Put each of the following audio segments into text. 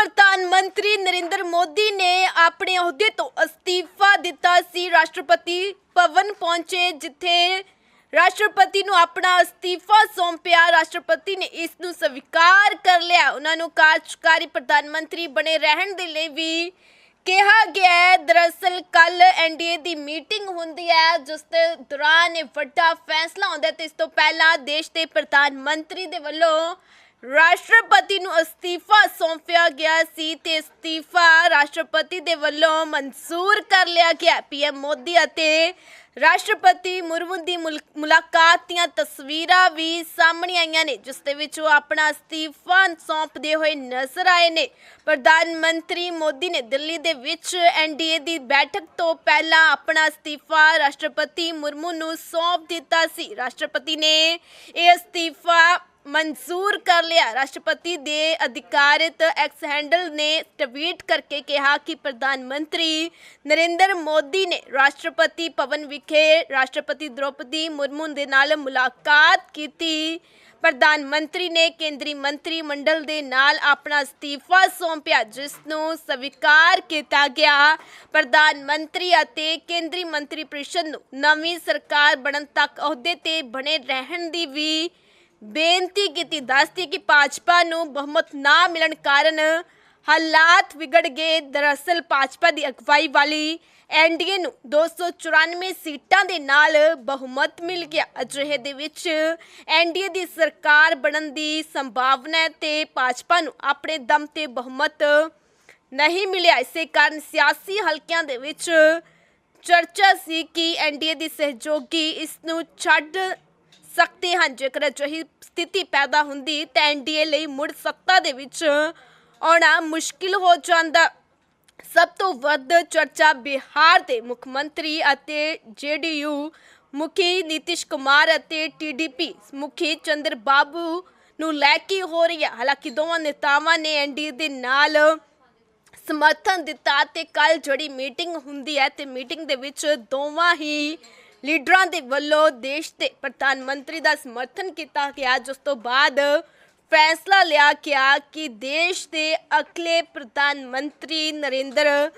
ਪ੍ਰਧਾਨ ਮੰਤਰੀ ਨਰਿੰਦਰ ਮੋਦੀ ਨੇ ਆਪਣੇ ਅਹੁਦੇ ਤੋਂ ਅਸਤੀਫਾ ਦਿੱਤਾ ਸੀ। ਰਾਸ਼ਟਰਪਤੀ ਭਵਨ ਪਹੁੰਚੇ, ਜਿੱਥੇ ਰਾਸ਼ਟਰਪਤੀ ਨੂੰ ਆਪਣਾ ਅਸਤੀਫਾ ਸੌਂਪਿਆ। ਰਾਸ਼ਟਰਪਤੀ ਨੇ ਇਸ ਨੂੰ ਸਵੀਕਾਰ ਕਰ ਲਿਆ। ਉਹਨਾਂ ਨੂੰ ਕਾਰਜਕਾਰੀ ਪ੍ਰਧਾਨ ਮੰਤਰੀ ਬਣੇ ਰਹਿਣ ਦੇ ਲਈ ਵੀ ਕਿਹਾ ਗਿਆ ਹੈ। ਦਰਅਸਲ ਕੱਲ ਐਨਡੀਏ ਦੀ ਮੀਟਿੰਗ ਹੁੰਦੀ ਹੈ, ਜਿਸ ਦੇ ਦੌਰਾਨ ਇਹ ਵੱਡਾ ਫੈਸਲਾ ਹੁੰਦਾ ਤੇ ਇਸ ਤੋਂ ਪਹਿਲਾਂ ਦੇਸ਼ ਦੇ ਪ੍ਰਧਾਨ ਮੰਤਰੀ ਦੇ ਵੱਲੋਂ ਰਾਸ਼ਟਰਪਤੀ ਨੂੰ ਅਸਤੀਫਾ ਸੌਂਪਿਆ ਗਿਆ ਸੀ ਤੇ ਅਸਤੀਫਾ ਰਾਸ਼ਟਰਪਤੀ ਦੇ ਵੱਲੋਂ ਮਨਜ਼ੂਰ ਕਰ ਲਿਆ ਗਿਆ। ਪੀਐਮ ਮੋਦੀ ਅਤੇ ਰਾਸ਼ਟਰਪਤੀ ਮੁਰਮੂ ਦੀ ਮੁਲਾਕਾਤ ਦੀਆਂ ਤਸਵੀਰਾਂ ਵੀ ਸਾਹਮਣੇ ਆਈਆਂ ਨੇ, ਜਿਸ ਦੇ ਵਿੱਚ ਉਹ ਆਪਣਾ ਅਸਤੀਫਾ ਸੌਂਪਦੇ ਹੋਏ ਨਜ਼ਰ ਆਏ ਨੇ। ਪ੍ਰਧਾਨ ਮੰਤਰੀ ਮੋਦੀ ਨੇ ਦਿੱਲੀ ਦੇ ਵਿੱਚ ਐਨਡੀਏ ਦੀ ਬੈਠਕ ਤੋਂ ਪਹਿਲਾਂ ਆਪਣਾ ਅਸਤੀਫਾ ਰਾਸ਼ਟਰਪਤੀ ਮੁਰਮੂ ਨੂੰ ਸੌਂਪ ਦਿੱਤਾ ਸੀ। ਰਾਸ਼ਟਰਪਤੀ ਨੇ ਇਹ ਅਸਤੀਫਾ ਮਨਜ਼ੂਰ ਕਰ ਲਿਆ। ਰਾਸ਼ਟਰਪਤੀ ਦੇ ਅਧਿਕਾਰਿਤ ਐਕਸ ਹੈਂਡਲ ਨੇ ਟਵੀਟ ਕਰਕੇ ਕਿਹਾ ਕਿ ਪ੍ਰਧਾਨ ਮੰਤਰੀ ਨਰਿੰਦਰ ਮੋਦੀ ਨੇ ਰਾਸ਼ਟਰਪਤੀ ਭਵਨ ਵਿਖੇ ਰਾਸ਼ਟਰਪਤੀ ਦ੍ਰੋਪਦੀ ਮੁਰਮੂ ਦੇ ਨਾਲ ਮੁਲਾਕਾਤ ਕੀਤੀ। ਪ੍ਰਧਾਨ ਮੰਤਰੀ ਨੇ ਕੇਂਦਰੀ ਮੰਤਰੀ ਮੰਡਲ ਦੇ ਨਾਲ ਆਪਣਾ ਅਸਤੀਫਾ ਸੌਂਪਿਆ, ਜਿਸ ਨੂੰ ਸਵੀਕਾਰ ਕੀਤਾ ਗਿਆ। ਪ੍ਰਧਾਨ ਮੰਤਰੀ ਅਤੇ ਕੇਂਦਰੀ ਮੰਤਰੀ ਪ੍ਰੀਸ਼ਦ ਨੂੰ ਨਵੀਂ ਸਰਕਾਰ ਬਣਨ ਤੱਕ ਅਹੁਦੇ ਤੇ ਬਣੇ ਰਹਿਣ ਦੀ ਵੀ ਬੇਨਤੀ ਕੀਤੀ ਦੱਸਦੀ ਕਿ ਭਾਜਪਾ ਨੂੰ ਬਹੁਮਤ ਨਾ ਮਿਲਣ ਕਾਰਨ ਹਾਲਾਤ ਵਿਗੜ ਗਏ। ਦਰਅਸਲ ਭਾਜਪਾ ਦੀ ਅਗਵਾਈ ਵਾਲੀ ਐਨਡੀਏ ਨੂੰ 294 ਸੀਟਾਂ ਦੇ ਨਾਲ ਬਹੁਮਤ ਮਿਲ ਗਿਆ। ਅਜਿਹੇ ਦੇ ਵਿੱਚ ਐਨਡੀਏ ਦੀ ਸਰਕਾਰ ਬਣਨ ਦੀ ਸੰਭਾਵਨਾ ਹੈ ਤੇ ਭਾਜਪਾ ਨੂੰ ਆਪਣੇ ਦਮ ਤੇ ਬਹੁਮਤ ਨਹੀਂ ਮਿਲਿਆ। ਇਸੇ ਕਾਰਨ ਸਿਆਸੀ ਹਲਕਿਆਂ ਦੇ ਵਿੱਚ ਚਰਚਾ ਸੀ ਕਿ ਐਨਡੀਏ ਦੀ ਸਹਿਯੋਗੀ ਇਸ ਨੂੰ ਛੱਡ ਸਕਦੇ ਹਨ। ਜੇਕਰ ਅਜਿਹੀ ਸਥਿਤੀ ਪੈਦਾ ਹੁੰਦੀ, ਤਾਂ ਐਨਡੀਏ ਲਈ ਮੁੜ ਸੱਤਾ ਦੇ ਵਿੱਚ ਆਉਣਾ ਮੁਸ਼ਕਿਲ ਹੋ ਜਾਂਦਾ। ਸਭ ਤੋਂ ਵੱਧ ਚਰਚਾ ਬਿਹਾਰ ਦੇ ਮੁੱਖ ਮੰਤਰੀ ਅਤੇ ਜੇਡੀਯੂ ਮੁਖੀ ਨਿਤਿਸ਼ ਕੁਮਾਰ ਅਤੇ ਟੀਡੀਪੀ ਮੁਖੀ ਚੰਦਰ ਬਾਬੂ ਨੂੰ ਲੈ ਕੇ ਹੋ ਰਹੀ ਹੈ। ਹਾਲਾਂਕਿ ਦੋਵਾਂ ਨੇਤਾਵਾਂ ਨੇ ਐਨਡੀਏ ਦੇ ਨਾਲ ਸਮਰਥਨ ਦਿੱਤਾ ਤੇ ਕੱਲ ਜਿਹੜੀ ਮੀਟਿੰਗ ਹੁੰਦੀ ਹੈ ਤੇ ਮੀਟਿੰਗ ਦੇ ਵਿੱਚ ਦੋਵਾਂ ਹੀ ਲੀਡਰਾਂ ਦੇ ਵੱਲੋਂ ਦੇਸ਼ ਦੇ ਪ੍ਰਧਾਨ ਮੰਤਰੀ ਦਾ ਸਮਰਥਨ ਕੀਤਾ ਗਿਆ। ਜਿਸ ਤੋਂ ਬਾਅਦ ਫੈਸਲਾ ਲਿਆ ਗਿਆ ਕਿ ਦੇਸ਼ ਦੇ ਅਗਲੇ ਪ੍ਰਧਾਨ ਮੰਤਰੀ ਨਰਿੰਦਰ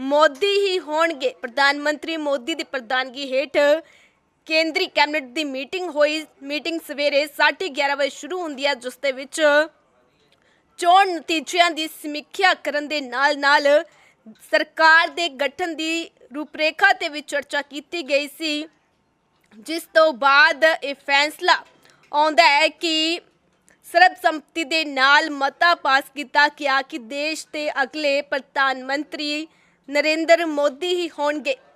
ਮੋਦੀ ਹੀ ਹੋਣਗੇ। ਪ੍ਰਧਾਨ ਮੰਤਰੀ ਮੋਦੀ ਦੀ ਪ੍ਰਧਾਨਗੀ ਹੇਠ ਕੇਂਦਰੀ ਕੈਬਨਿਟ ਦੀ ਮੀਟਿੰਗ ਹੋਈ। ਮੀਟਿੰਗ ਸਵੇਰੇ 11:30 ਵਜੇ ਸ਼ੁਰੂ ਹੁੰਦੀ ਹੈ, ਜਿਸ ਦੇ ਵਿੱਚ ਚੋਣ ਨਤੀਜਿਆਂ ਦੀ ਸਮੀਖਿਆ ਕਰਨ ਦੇ ਨਾਲ-ਨਾਲ ਸਰਕਾਰ ਦੇ ਗਠਨ ਦੀ ਰੂਪਰੇਖਾ ਤੇ ਵੀ ਚਰਚਾ ਕੀਤੀ ਗਈ ਸੀ, ਜਿਸ ਤੋਂ ਬਾਅਦ ਇਹ ਫੈਸਲਾ ਆਉਂਦਾ ਹੈ ਕਿ ਸਰਬਸੰਮਤੀ ਦੇ ਨਾਲ ਮਤਾ ਪਾਸ ਕੀਤਾ ਗਿਆ ਕਿ ਦੇਸ਼ ਦੇ ਅਗਲੇ ਪ੍ਰਧਾਨ ਮੰਤਰੀ ਨਰਿੰਦਰ ਮੋਦੀ ਹੀ ਹੋਣਗੇ।